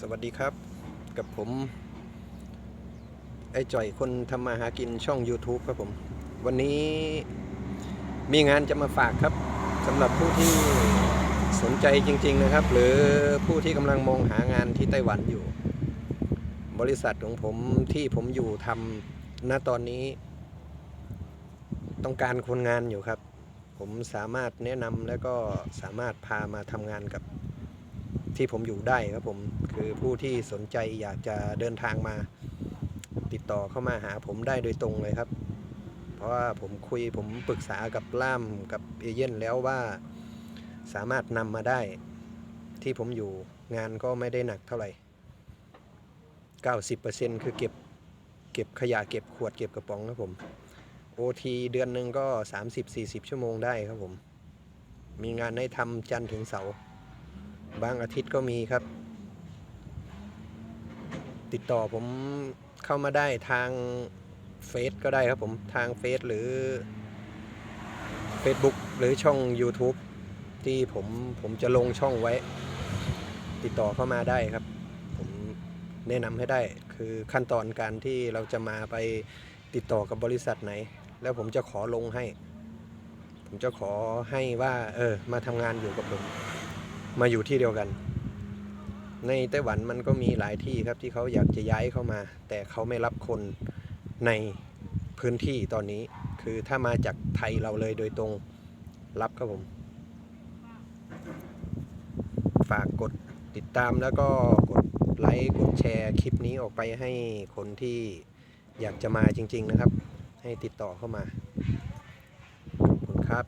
สวัสดีครับ กับผม ไอ้จ่อยคนทำมาหากินช่อง YouTube ครับผม วันนี้มีงานจะมาฝากครับสำหรับผู้ที่สนใจจริง ๆนะครับ หรือผู้ที่กำลังมองหางานที่ไต้หวันอยู่ บริษัทของผมที่ผมอยู่ทำณตอนนี้ ต้องการคนงานอยู่ครับ ผมสามารถแนะนำและก็สามารถพามาทำงานกับ ที่ผมอยู่ได้ครับผมคือผู้ที่สนใจอยากจะเดินทางมา ติดต่อเข้ามาหาผมได้โดยตรงเลยครับ เพราะว่าผมคุยผมปรึกษากับล่ามกับเอเย่นแล้วว่าสามารถนำมาได้ ที่ผมอยู่งานก็ไม่ได้หนักเท่าไหร่ 90%คือเก็บเก็บขยะเก็บขวดเก็บกระป๋องครับผมโอทีเดือนหนึ่งก็ 30-40 ชั่วโมงได้ครับผม มีงานให้ทำจันทร์ถึงเสาร์ บางอาทิตย์ก็มีครับ ติดต่อผมเข้ามาได้ทางเฟซก็ได้ครับผมทางเฟซหรือ Facebook หรือช่อง YouTube ที่ผมผมจะลงช่องไว้ ติดต่อเข้ามาได้ครับ ผมแนะนำให้ได้ คือขั้นตอนการที่เราจะมาไปติดต่อกับบริษัทไหน แล้วผมจะขอลงให้ ผมจะขอให้ว่า เออ มาทำงานอยู่กับผม มาอยู่ที่เดียวกัน ในไต้หวันมันก็มีหลายที่ครับที่เขาอยากจะย้ายเข้ามา แต่เขาไม่รับคนในพื้นที่ตอนนี้ คือถ้ามาจากไทยเราเลยโดยตรงรับครับผม ฝากกดติดตามแล้วก็กดไลค์กดแชร์คลิปนี้ออกไปให้คนที่อยากจะมาจริง ๆ นะครับ ให้ติดต่อเข้ามา ขอบคุณครับ